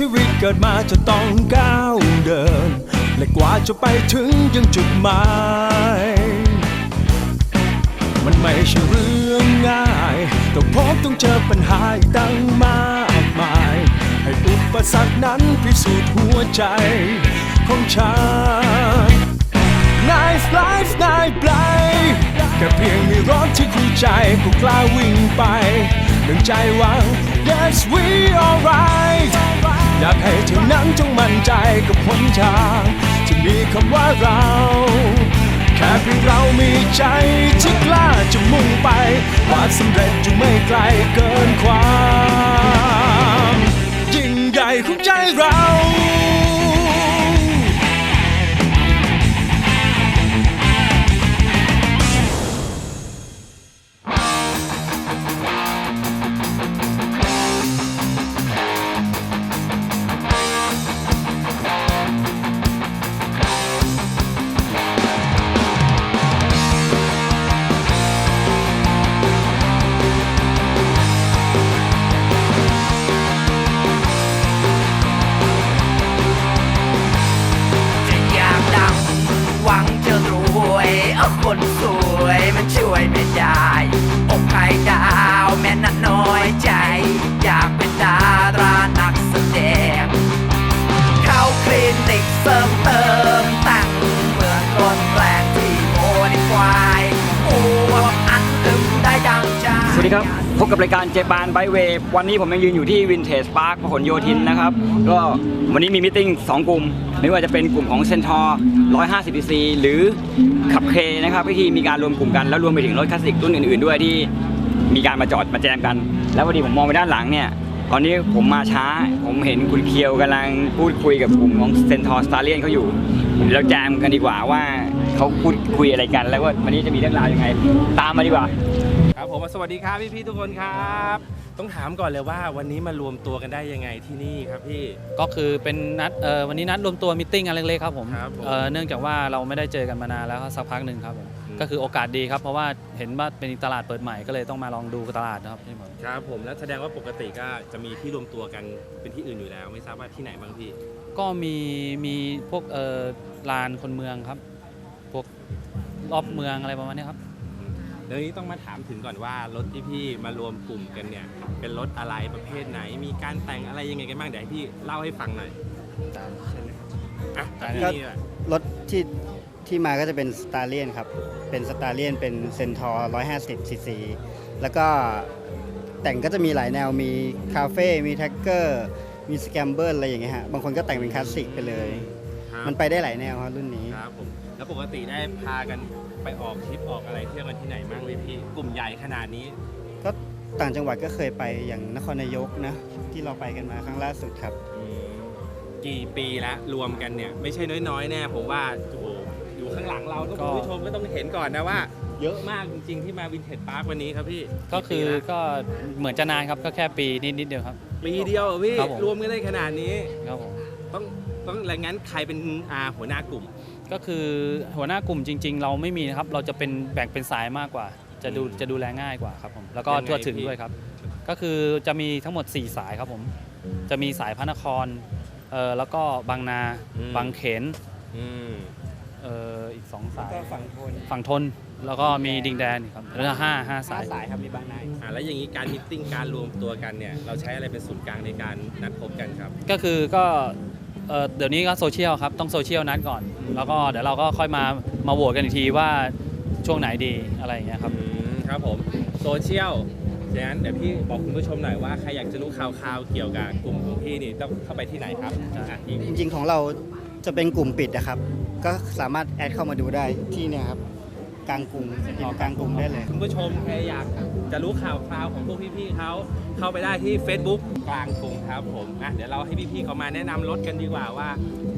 ชีวิตเกิดมาจะต้องก้าวเดิน และกว่าจะไปถึงยังจุดหมาย มันไม่ใช่เรื่องง่ายต้องพบต้องเจอปัญหาอีกตั้งมากมาย ให้อุปสรรคนั้นพิสูจน์หัวใจของฉัน Nice life นายปลายแค่เพียงมีรถที่คู่ใจก็กล้าวิ่งไปหนึ่งใจหวัง Yes we alright อยากให้เธอนั้นจงมั่นใจกับผลทางที่มีคำว่าเรา แค่เพียงเรามีใจที่กล้าจะมุ่งไปควาสำเร็จอยู่ไม่ไกลเกินความ ยิ่งใหญ่ของใจเรา เสริมเติมแต่งเหมือนรถแรงที่โมดิฟายอวบอันดึงได้ดังใจสวัสดีครับ พบกับรายการเจแปนไบเวฟวันนี้ผมยังยืนอยู่ที่วินเทจพาร์คพหลโยธินนะครับ ก็วันนี้มีมิ팅สองกลุ่ม ไม่ว่าจะเป็นกลุ่มของเซนทอร์150 cc หรือขับเคนะครับที่มีการรวมกลุ่มกันแล้วรวมไปถึงรถคลาสสิกรุ่นอื่นๆด้วยที่มีการมาจอดมาแจมกัน แล้วพอดีผมมองไปด้านหลังเนี่ย ตอนนี้ผมมาช้า ผมเห็นคุณเคียวกำลังพูดคุยกับกลุ่มของเซนทอร์สตาร์เลียนเขาอยู่ เราแจมกันดีกว่าว่าเขาพูดคุยอะไรกัน แล้วว่าวันนี้จะมีเรื่องราวยังไง ตามมาดีกว่า ครับผมสวัสดีครับพี่พี่ๆทุกคนครับ ต้องถามก่อนเลยว่าวันนี้มารวมตัวกันได้ยังไงที่นี่ครับพี่ ก็คือเป็นนัดเอ่อวันนี้นัดรวมตัวมิทติ้งอะไรเล็กๆครับผมครับผม เอ่อเนื่องจากว่าเราไม่ได้เจอกันมานานแล้วสักพักหนึ่งครับผมอืม ก็คือโอกาสดีครับ เพราะว่าเห็นว่าเป็นตลาดเปิดใหม่ก็เลยต้องมาลองดูตลาดนะครับพี่หมอครับผมแล้วแสดงว่าปกติก็จะมีที่รวมตัวกันเป็นที่อื่นอยู่แล้ว ไม่ทราบว่าที่ไหนบ้างพี่ ก็มีมีพวกเอ่อลานคนเมืองครับ พวกรอบเมืองอะไรประมาณนี้ครับ เดี๋ยวนี้ต้องมาถามถึงก่อนว่ารถที่พี่มารวมกลุ่มกันเนี่ย เป็นรถอะไรประเภทไหน มีการแต่งอะไรยังไงกันบ้างเดี๋ยวให้พี่เล่าให้ฟังหน่อยอะก็ที่นี่แหละรถที่ ที่มาก็จะเป็นสตาร์เลียนครับ เป็นสตาร์เลียนเป็นเซนทอร์150ซีซีแล้วก็แต่งก็จะมีหลายแนวมีคาเฟ่มีแท็กเกอร์มีสแกมเบิลอะไรอย่างเงี้ยฮะบางคนก็แต่งเป็นคลาสสิกไปเลย ครับมันไปได้หลายแนวครับรุ่นนี้ ครับผมแล้วปกติได้พากันไปออกทริปออกอะไรเที่ยวกันที่ไหนบ้างพี่พี่กลุ่มใหญ่ขนาดนี้ก็ต่างจังหวัดก็เคยไปอย่างนครนายกนะ ที่เราไปกันมาครั้งล่าสุดครับกี่ปีแล้วรวมกันเนี่ย ไม่ใช่น้อยๆแน่ผมว่าโอ้โหอยู่ ข้างหลังเราต้องก็คุณผู้ชมก็ต้องเห็นก่อนนะว่า เยอะมากจริงๆที่มาวินเทจพาร์ควันนี้ครับพี่ก็คือปีละก็เหมือนจะนานครับก็แค่ปีนิดๆเดียวครับ ปีเดียวเหรอพี่ครับผม รวมกันได้ขนาดนี้ ครับผมต้องต้องอะไรงั้นใครเป็นอาหัวหน้ากลุ่ม ก็คือหัวหน้ากลุ่มจริง ๆ เราไม่มีนะครับเราจะเป็นแบ่งเป็นสายมากกว่า จะดูอืมจะดูแลง่ายกว่าครับผมแล้วก็ยังไงทั่วถึงพี่ ด้วยครับ ก็คือจะมีทั้งหมด 4 สายครับผมจะมีสายพระนครเอ่อแล้วก็บางนาบางเขนอืม เอ่ออีก2สายก็ฝั่งทนฝั่งทนแล้วก็มีดิงแดนอีกครับแล้วห้าห้าสาย สายครับมีบางนายอ่าแล้วอย่างนี้การมิทติ้งการรวมตัวกันเนี่ยเราใช้อะไรเป็นศูนย์กลางในการนัดพบกันครับ ก็คือก็เอ่อเดี๋ยวนี้ก็โซเชียลครับ ต้องโซเชียลนัดก่อน แล้วก็เดี๋ยวเราก็ค่อยมามาโหวตกันอีกทีว่าช่วงไหนดีอะไรอย่างเงี้ยครับ อืมครับผมโซเชียลฉะนั้นเดี๋ยวพี่บอกคุณผู้ชมหน่อยว่าใครอยากจะรู้ข่าวๆเกี่ยวกับกลุ่มของพี่นี่ต้องเข้าไปที่ไหนครับอะพี่จริงๆของเรา จะเป็นกลุ่มปิดนะครับ ก็สามารถแอดเข้ามาดูได้ที่เนี่ยครับกลางกลุ่มพิมพ์กลางกลุ่มได้เลย คุณผู้ชมใครอยากจะรู้ข่าวคราวของพวกพี่ๆเขาเข้าไปได้ที่ Facebook กลางกรุงครับผมอะเดี๋ยวเราให้พี่ๆเขามาแนะนำรถกันดีกว่าว่า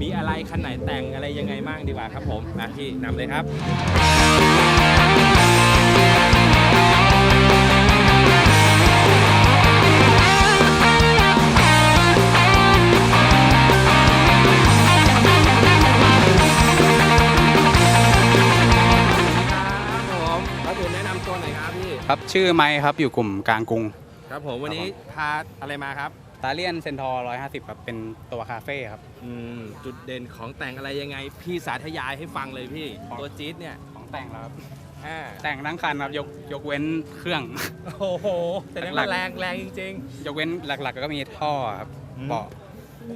มีอะไรคันไหนแต่งอะไรยังไงบ้างดีกว่าครับผมนะพี่นำเลยครับ ชื่อไมค์ครับอยู่กลุ่มกลางกรุง ครับผมวันนี้พาอะไรมาครับ ตาเลียนเซนทอร์150ครับเป็นตัวคาเฟ่ครับ อืมจุดเด่นของแต่งอะไรยังไง พี่สาธยายให้ฟังเลยพี่ตัวจี๊ดเนี่ยของแต่งแล้วครับ อ่าแต่งทั้งคันครับยกยกเว้นเครื่อง โอ้โหแต่นั้นหลัว่ากๆ แรงแรงจริง ยกเว้นหลักๆ ก็มีท่อครับอืม เบาะ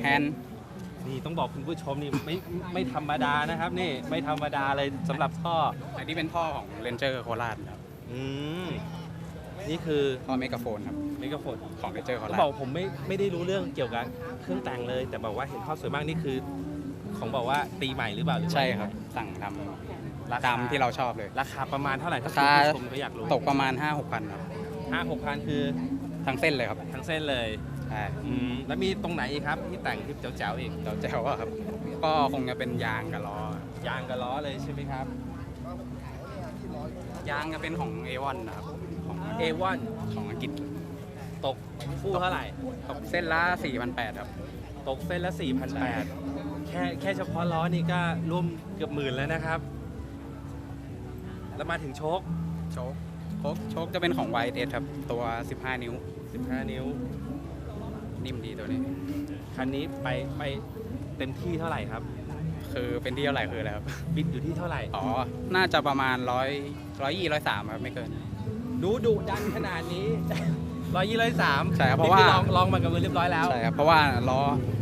แฮนด์ๆ นี่ต้องบอกคุณผู้ชมนี่ไม่ไม่ธรรมดานะครับนี่ไม่ธรรมดาเลยสำหรับท่ออันนี้เป็นท่อของเรนเจอร์โคราชครับอืม นี่คือท่อเมกะโฟนครับมิกาโฟนของเรนเจอร์โคก็ราชบอกผมไม่ไม่ได้รู้เรื่องเกี่ยวกับเครื่องแต่งเลย แต่บอกว่าเห็นท่อสวยมากนี่คือ ของบอกว่าตีใหม่หรือเปล่าหรือว่าใช่ครับ สั่งทราำคาตามที่เราชอบเลย ราคาประมาณเท่าไหร่ถ้าราคุณคาผู้ชมเขาอยากรู้ตกประมาณ 5-6พันครับห้าหกพันคือทั้งเส้นเลยครับทั้งเส้นเลยใช่อืมแล้วมีตรงไหนอีกครับที่แต่งที่เจ๋วๆอีกเราแจ๋วอะครับ ก็คงจะเป็นยางกับล้อยางกับล้อเลยใช่ไหมครับ ยางจะเป็นของ A1 นะครับของ A1 ของอังกฤษตกคู่เท่าไหร่ ตกเส้นละ4,800ครับ ตกเส้นละ4,800แค่แค่เฉพาะล้อนี่ก็ร่วมเกือบหมื่นแล้วนะครับ แล้วมาถึงโชค โชคโชคโชคจะเป็นของ YS ครับ ตัว 15 นิ้ว 15 นิ้ว นิ่มดีตัวนี้ คันนี้ไปไปเต็มที่เท่าไหร่ครับ คือเป็นที่เท่าไหร่คืออะไรครับ บิดอยู่ที่เท่าไหร่ อ๋อ น่าจะประมาณร้อยร้อยยี่ร้อยสามครับไม่เกิน ดูดุดันขนาดนี้ร้อยยี่ร้อยสามใช่ครับเพราะว่า ลองลองมากับมือเรียบร้อยแล้ว ใช่ครับเพราะว่าล้อหนักอื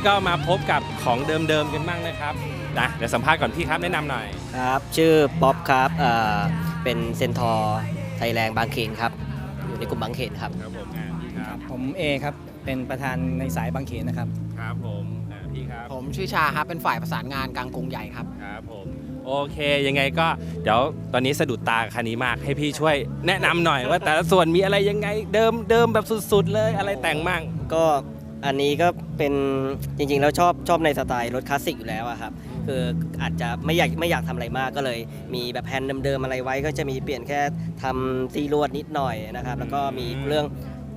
นี้ก็มาพบกับของเดิมๆกันบ้างนะครับนะเดี๋ยวสัมภาษณ์ก่อนพี่ครับแนะนำหน่อย ครับ ชื่อป๊อบครับเอ่อเป็นเซนทอร์ไทยแลนด์บางเขนครับ อยู่ในกลุ่มบางเขนครับ ครับผมอ่าพี่ครับผมเอครับ เป็นประธานในสายบางเขนนะครับ ครับผมอ่าพี่ครับ ผมชื่อชาครับ เป็นฝ่ายประสานงานกลางกรุงใหญ่ครับ ครับผม โอเค ยังไงก็เดี๋ยวตอนนี้สะดุดตากับคันนี้มากให้พี่ช่วยแนะนำหน่อยว่าแต่ละส่วนมีอะไรยังไงเดิมเดิมแบบสุดๆเลยอะไรแต่งมั่งก็ อันนี้ก็เป็นจริงๆแล้วชอบชอบในสไตล์รถคลาสสิกอยู่แล้วอะครับคืออาจจะไม่อยากไม่อยากทำอะไรมากก็เลย มีแบบแผ่นเดิมๆอะไรไว้ก็จะมีเปลี่ยนแค่ทำซีลวดนิดหน่อยนะครับ แล้วก็มีเรื่อง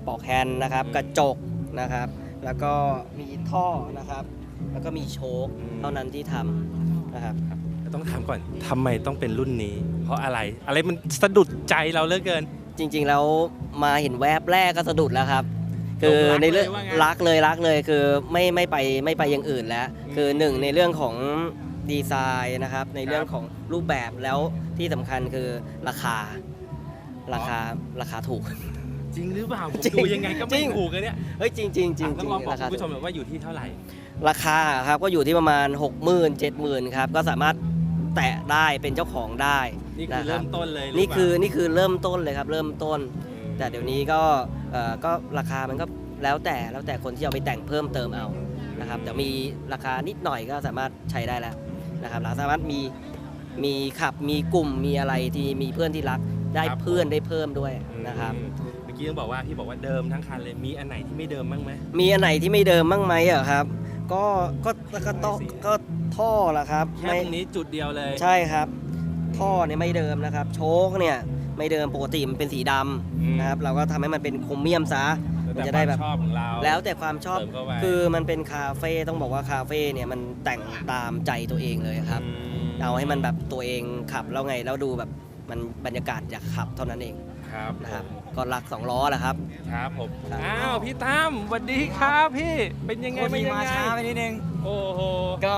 ปอกแฮนด์นะครับ กระจกนะครับ แล้วก็มีท่อนะครับ แล้วก็มีโชคเท่านั้นที่ทำนะครับต้องถามก่อนทำไมต้องเป็นรุ่นนี้ เพราะอะไรอะไรมันสะดุดใจเราเหลือเกินจริงๆแล้วมาเห็นแวบแรกก็สะดุดแล้วครับ คือรักในเรื่องเลยว่างั้นรักเลยรักเลยคือไม่ไม่ไปไม่ไปอย่างอื่นแล้ว คือหนึ่งในเรื่องของดีไซน์นะครับ ในเรื่องของรูปแบบแล้วที่สำคัญคือราคาราคาราคาถูก จริงหรือเปล่าผมจริง ดูยังไงก็จไม่ริงถูกเลยเนี่ยเฮ้ยจริงๆจริงจริงอะต้องลองบอกราคาคุณผู้ชมหน่อยว่าอยู่ที่เท่าไหร่ ราคาครับก็อยู่ที่ประมาณ 6 0 0 0 0 7 0,000ครับก็สามารถแตะได้เป็นเจ้าของได้นี่คือนะเริ่รับมต้นเลยหรืนี่เปล่าคือนี่คือเริ่มต้นเลยครับ เริ่มต้น แต่เดี๋ยวนี้ก็เอ่อก็ราคามันก็แล้วแต่แล้วแต่คนที่เอาไปแต่งเพิ่มเติมเอานะครับแต่มีราคานิดหน่อยก็สามารถใช้ได้แล้วนะครับเราสามารถมีมีขับมีกลุ่มมีอะไรที่มีเพื่อนที่รักได้ครับเพื่อนได้เพิ่มด้วยนะครับอืมเมื่อกี้ต้องบอกว่าพี่บอกว่าเดิมทั้งคันเลยมีอันไหนที่ไม่เดิมบ้างไหมมีอันไหนที่ไม่เดิมบ้างไหมอะครับก็ก็ก็ก็ท่อก็ท่อละครับแค่ไม่ตรงนี้จุดเดียวเลยใช่ครับ ท่อเนี่ยไม่เดิมนะครับ โชคเนี่ย ไม่เดิมปกติมันเป็นสีดอืมำนะครับเราก็ทำให้มันเป็นโครเมียมซะมันจะได้แบบชอบของเราแล้วแต่ความชอบเติมเข้าไปคือมันเป็นคาเฟ่ต้องบอกว่าคาเฟ่เนี่ยมันแต่งตามใจตัวเองเลยครับอืมเอาให้มันแบบตัวเองขับแล้วไงแล้วดูแบบมันบรรยากาศอยากขับเท่านั้นเองครับนะครับก็รักสองล้อแหละครับครับผมครับอ้าวพี่ตั้มสวัสดีครับพี่เป็นยังไงโทษทีเป็นยังมาไงช้าไปนิดนึงโอ้โหก็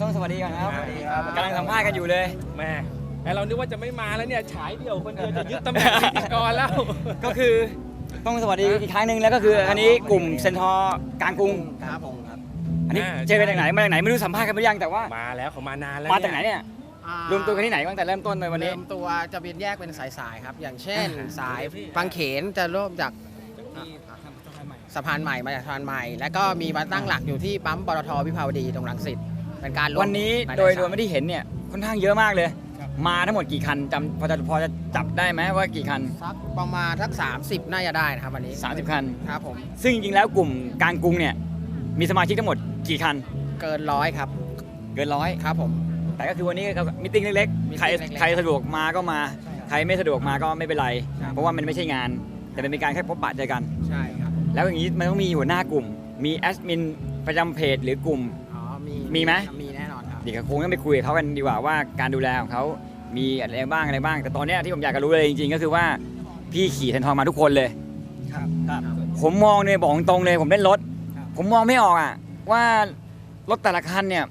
ต้องสวัสดีก่อนครับสวัสดีครับกำลังสัมภาษณ์กันอยู่เลยแม่ ไอเรานึกว่าจะไม่มาแล้วเนี่ยฉายเดี่ยวคนเดียวจะยึดตำแหน่งพิธีกรแล้ว ก็คือต้องสวัสดีอีกครั้งหนึ่งแล้วก็คือ อันนี้กลุ่มเซนทอร์กลางกรุง ครับผมครับอันนี้อ่าเจอกันจากไหนมาจากไหนไม่รู้สัมภาษณ์กันไปยังแต่ว่ามาแล้วเขามานานแล้วมาจากไหนเนี่ยรวมตัวกันที่ไหนตั้งแต่เริ่มต้นเลยวันนี้ เริ่มตัวจะเป็นแยกเป็นสายๆครับ อย่างเช่นอ่าสายบางเขนจะเริ่มจากสะพานใหม่มาจากสะพานใหม่ แล้วก็มีมาตั้งหลักอยู่ที่ปั๊มปตทวิภาวดีตรงรังสิตเป็นการรมวันนี้หลาๆโดยสาโดยไม่ได้เห็นเนี่ยค่อนข้างเยอะมากเลย มาทั้งหมดกี่คันจำพอจะพอจะจับได้ไหมว่ากี่คัน สักประมาณทัก 30 น่าจะได้นะครับวันนี้30 คัน ครับผมซึ่งจริงๆแล้วกลุ่มกลางกรุงเนี่ยมีสมาชิกทั้งหมดกี่คัน เกินร้อยครับ เกินร้อยครับผม แต่ก็คือวันนี้ก็มิ팅เล็กๆใคร meeting เล็กๆใครสะดวกมาก็มาใครไม่สะดวกมาก็ไม่เป็นไร ครับ เพราะว่ามันไม่ใช่งาน แต่เป็นการแค่พบปะเจอกัน ใช่ครับแล้วอย่างนี้มันต้องมีหัวหน้ากลุ่ม มีแอดมินประจำเพจหรือกลุ่ม อ๋อมีมีไหม มีแน่นอนครับ เดี๋ยวคงต้องไปคุยกับเขากันดีกว่าว่าการดูแลของเขามีอะไรบ้างอะไรบ้าง แต่ตอนเนี้ยที่ผมอยากจะรู้เลยจริงๆ ก็คือว่าพี่ขี่เซนทองมาทุกคนเลยครับผมมองเนี่ยบอกตรงเลย ผมเล่นรถ ผมมองไม่ออกอะว่ารถแต่ละคันเนี่ย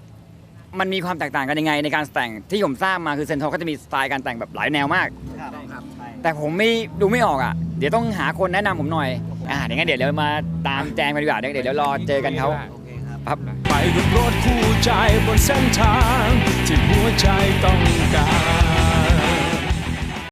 มันมีความแตกต่างกันยังไงในการแต่งที่ผมทราบมาคือเซนทอก็จะมีสไตล์การแต่งแบบหลายแนวมากต้องครับแต่ผมไม่ดูไม่ออกอะ เดี๋ยวต้องหาคนแนะนำผมหน่อยอ่าเดี๋ยวงั้นเดี๋ยวเรามาตามแจงกันดีกว่าเดี๋ยวเดี๋ยวรอเจอกันเขาครับไป กับรถคู่ใจบนเส้นทางที่หัวใจต้องการ